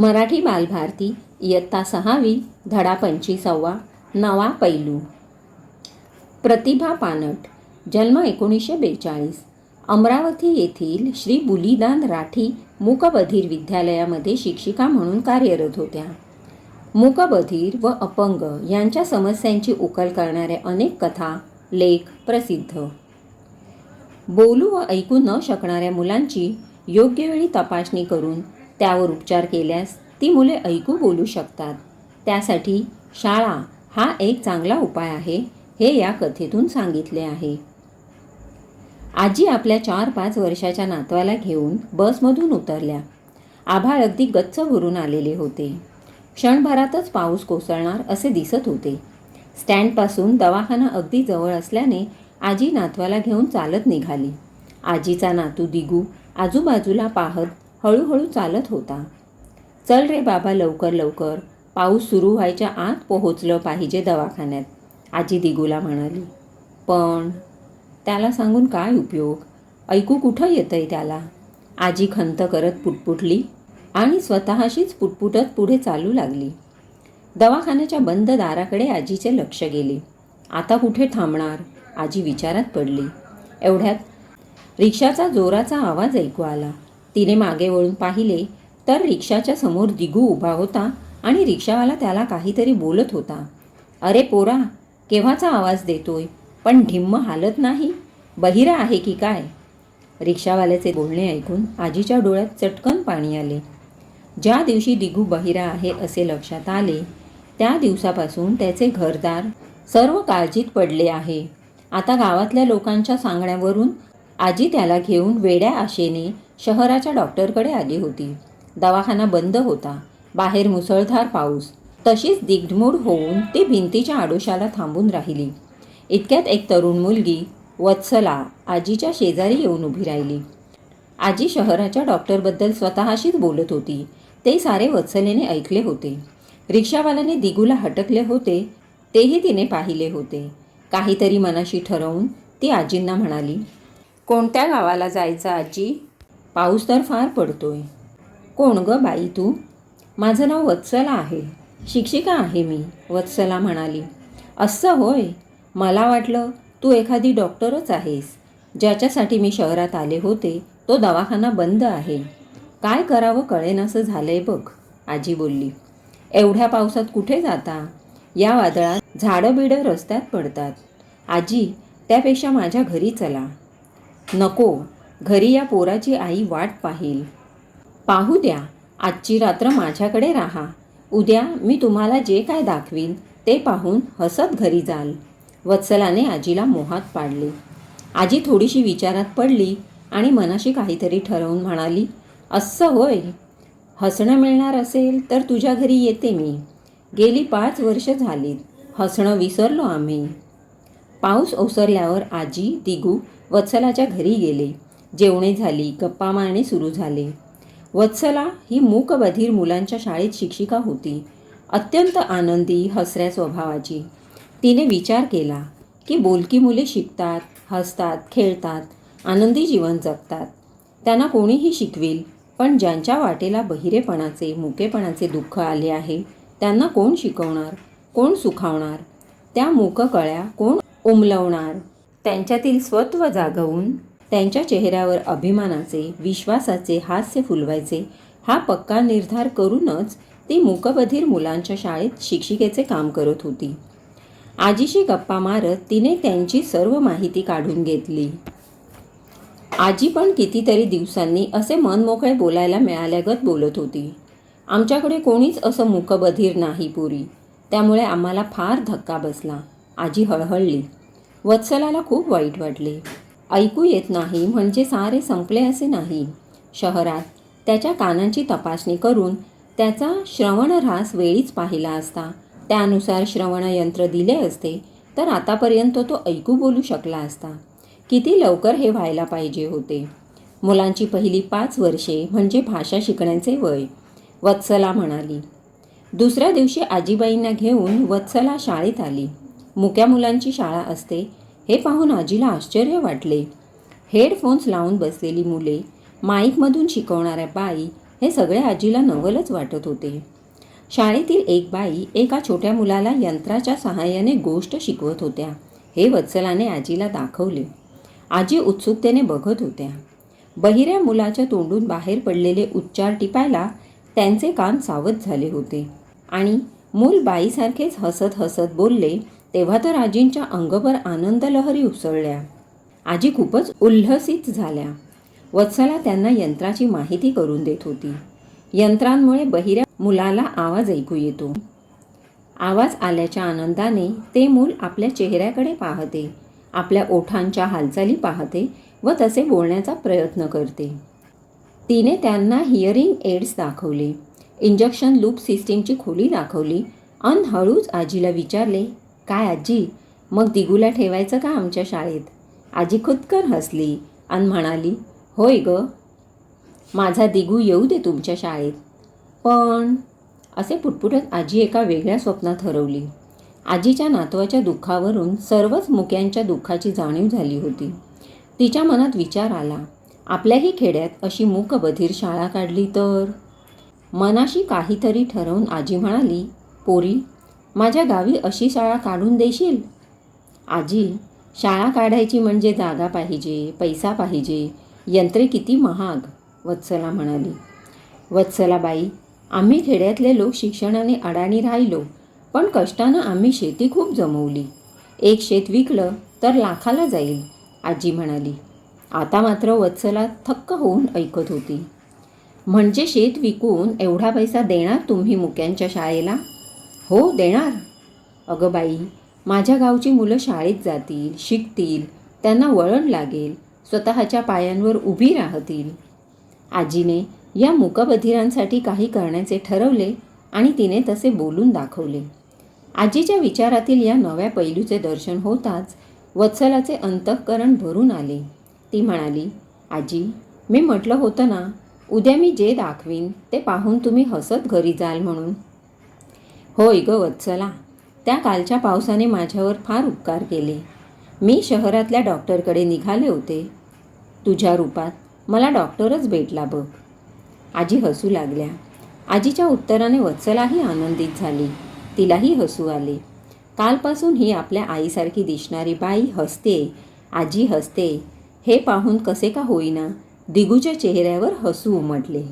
मराठी बालभारती इयत्ता सहावी धडा पंचवीसावा नवा पैलू. प्रतिभा पानट जन्म एकोणीसशे बेचाळीस. अमरावती येथील श्री बुलीदान राठी मूकबधीर विद्यालयामध्ये शिक्षिका म्हणून कार्यरत होत्या. मूकबधीर व अपंग यांच्या समस्यांची उकल करणाऱ्या अनेक कथा लेख प्रसिद्ध. बोलू व ऐकू न शकणाऱ्या मुलांची योग्य वेळी तपासणी करून त्यावर उपचार केल्यास ती मुले ऐकू बोलू शकतात. त्यासाठी शाळा हा एक चांगला उपाय आहे हे या कथेतून सांगितले आहे. आजी आपल्या चार पाच वर्षाच्या नातवाला घेऊन बसमधून उतरल्या. आभाळ अगदी गच्च भरून आलेले होते. क्षणभरातच पाऊस कोसळणार असे दिसत होते. स्टँडपासून दवाखाना अगदी जवळ असल्याने आजी नातवाला घेऊन चालत निघाली. आजीचा नातू दिगू आजूबाजूला पाहत हळूहळू चालत होता. चल रे बाबा लवकर लवकर. पाऊस सुरू व्हायच्या आत पोहोचलं पाहिजे दवाखान्यात आजी दिगूला म्हणाली. पण त्याला सांगून काय उपयोग? ऐकू कुठं येतंय त्याला? आजी खंत करत पुटपुटली आणि स्वतःशीच पुटपुटत पुढे चालू लागली. दवाखान्याच्या बंद दाराकडे आजीचे लक्ष गेले. आता कुठे थांबणार? आजी विचारात पडली. एवढ्यात रिक्षाचा जोराचा आवाज ऐकू आला. तिने मागे वळून पाहिले तर रिक्षाच्या समोर दिगू उभा होता आणि रिक्षावाला त्याला काहीतरी बोलत होता. अरे पोरा केव्हाचा आवाज देतोय? पण ढिम्म हालत नाही. बहिरा आहे की काय? रिक्षावाल्याचे बोलणे ऐकून आजीच्या डोळ्यात चटकन पाणी आले. ज्या दिवशी दिगू बहिरा आहे असे लक्षात आले त्या दिवसापासून त्याचे घरदार सर्व काळजीत पडले आहे. आता गावातल्या लोकांच्या सांगण्यावरून आजी त्याला घेऊन वेड्या आशेने शहराच्या डॉक्टरकडे आली होती. दवाखाना बंद होता. बाहेर मुसळधार पाऊस. तशीच दिग्धमूड होऊन ती भिंतीच्या आडोशाला थांबून राहिली. इतक्यात एक तरुण मुलगी वत्सला आजीच्या शेजारी येऊन उभी राहिली. आजी शहराच्या डॉक्टरबद्दल स्वतःशीच बोलत होती. ते सारे वत्सलेने ऐकले होते. रिक्षावाल्याने दिगूला हटकले होते. तेही तिने पाहिले होते. काहीतरी मनाशी ठरवून ती आजींना म्हणाली कोणत्या गावाला जायचं आजी? पाऊस तर फार पडतोय. कोण ग बाई तू? माझं नाव वत्सला आहे. शिक्षिका आहे मी वत्सला म्हणाली. असं होय? मला वाटलं तू एखादी डॉक्टरच आहेस. ज्याच्यासाठी मी शहरात आले होते तो दवाखाना बंद आहे. काय करावं कळेनासं झालंय बघ आजी बोलली. एवढ्या पावसात कुठे जाता? या वादळात झाडं बिडं रस्त्यात पडतात. आजी त्यापेक्षा माझ्या घरी चला. नको घरी या पोराची आई वाट पाहील. पाहू द्या आजची रात्र माझ्याकडे राहा. उद्या मी तुम्हाला जे काय दाखवीन ते पाहून हसत घरी जाल. वत्सलाने आजीला मोहात पाडले. आजी थोडीशी विचारात पडली आणि मनाशी काहीतरी ठरवून म्हणाली असं होय. हसणं मिळणार असेल तर तुझ्या घरी येते मी. गेली पाच वर्ष झालीत. हसणं विसरलो आम्ही. पाऊस ओसरल्यावर आजी दिगू वत्सलाच्या घरी गेले. जेवणे झाली गप्पा मारणे सुरू झाले. वत्सला ही मूकबधीर मुलांच्या शाळेत शिक्षिका होती. अत्यंत आनंदी हसऱ्या स्वभावाची. तिने विचार केला की बोलकी मुले शिकतात हसतात खेळतात आनंदी जीवन जगतात. त्यांना कोणीही शिकवेल पण ज्यांच्या वाटेला बहिरेपणाचे मुकेपणाचे दुःख आले आहे त्यांना कोण शिकवणार कोण सुखावणार? त्या मूककळ्या कोण उमलवणार? त्यांच्यातील स्वत्व जागवून त्यांच्या चेहऱ्यावर अभिमानाचे विश्वासाचे हास्य फुलवायचे. हा पक्का निर्धार करूनच ती मूकबधीर मुलांच्या शाळेत शिक्षिकेचे काम करत होती. आजीशी गप्पा मारत तिने त्यांची सर्व माहिती काढून घेतली. आजी पण कितीतरी दिवसांनी असे मनमोकळे बोलायला मिळाल्यागत बोलत होती. आमच्याकडे कोणीच असं मुकबधीर नाही पुरी. त्यामुळे आम्हाला फार धक्का बसला. आजी हळहळली. वत्सलाला खूप वाईट वाटले. ऐकू येत नाही म्हणजे सारे संपले असे नाही. शहरात त्याच्या कानांची तपासणी करून त्याचा श्रवणऱ्हास वेळीच पाहिला असता. त्यानुसार श्रवणयंत्र दिले असते तर आतापर्यंत तो ऐकू बोलू शकला असता. किती लवकर हे व्हायला पाहिजे होते? मुलांची पहिली पाच वर्षे म्हणजे भाषा शिकण्याचे वय. वत्सला म्हणाली दुसऱ्या दिवशी आजीबाईंना घेऊन वत्सला शाळेत आली. मुक्या मुलांची शाळा असते हे पाहून आजीला आश्चर्य वाटले. हेडफोन्स लावून बसलेली मुले माईकमधून शिकवणाऱ्या बाई हे सगळे आजीला नवलच वाटत होते. शाळेतील एक बाई एका छोट्या मुलाला यंत्राच्या सहाय्याने गोष्ट शिकवत होत्या. हे वत्सलाने आजीला दाखवले. आजी उत्सुकतेने बघत होत्या. बहिऱ्या मुलाच्या तोंडून बाहेर पडलेले उच्चार टिपायला त्यांचे कान सावध झाले होते आणि मूल बाईसारखेच हसत हसत बोलले तेव्हा तर आजींच्या अंगभर आनंदलहरी उसळल्या. आजी खूपच उल्हसित झाल्या. वत्सला त्यांना यंत्राची माहिती करून देत होती. यंत्रांमुळे बहिऱ्या मुलाला आवाज ऐकू येतो. आवाज आल्याच्या आनंदाने ते मूल आपल्या चेहऱ्याकडे पाहते आपल्या ओठांच्या हालचाली पाहते व तसे बोलण्याचा प्रयत्न करते. तिने त्यांना हिअरिंग एड्स दाखवले. इंजेक्शन लूप सिस्टीमची खोली दाखवली. अन हळूच आजीला विचारले काय आजी मग दिगूला ठेवायचं का आमच्या शाळेत? आजी खुदकर हसली अन म्हणाली होय ग माझा दिगू येऊ दे तुमच्या शाळेत. पण असे पुटपुटत आजी एका वेगळ्या स्वप्नात हरवली. आजीच्या नातवाच्या दुःखावरून सर्वच मुक्यांच्या दुःखाची जाणीव झाली होती. तिच्या मनात विचार आला आपल्याही खेड्यात अशी मूकबधीर शाळा काढली तर? मनाशी काहीतरी ठरवून आजी म्हणाली पोरी माझ्या गावी अशी शाळा काढून देशील? आजी शाळा काढायची म्हणजे जागा पाहिजे पैसा पाहिजे यंत्रे किती महाग वत्सला म्हणाली. वत्सलाबाई आम्ही खेड्यातले लोक शिक्षणाने अडाणी राहिलो पण कष्टानं आम्ही शेती खूप जमवली. एक शेत विकलं तर लाखाला जाईल आजी म्हणाली. आता मात्र वत्सला थक्क होऊन ऐकत होती. म्हणजे शेत विकून एवढा पैसा देणार तुम्ही मुक्यांच्या शाळेला? हो देणार. अगं बाई माझ्या गावची मुलं शाळेत जातील शिकतील त्यांना वळण लागेल स्वतःच्या पायांवर उभी राहतील. आजीने या मुकबधिरांसाठी काही करण्याचे ठरवले आणि तिने तसे बोलून दाखवले. आजीच्या विचारातील या नव्या पैलूचे दर्शन होताच वत्सलाचे अंतःकरण भरून आले. ती म्हणाली आजी मी म्हटलं होतं ना उद्या मी जे दाखवीन ते पाहून तुम्ही हसत घरी जाल म्हणून. होय ग वत्सला त्या कालच्या पावसाने माझ्यावर फार उपकार केले. मी शहरातल्या डॉक्टरकडे निघाले होते. तुझ्या रूपात मला डॉक्टरच भेटला बघ. आजी हसू लागल्या. आजीच्या उत्तराने वत्सलाही आनंदित झाली. तिलाही हसू आले. कालपासून ही आपल्या आईसारखी दिसणारी बाई हसते आजी हसते हे पाहून कसे का होईना दिगूच्या चेहऱ्यावर हसू उमटले.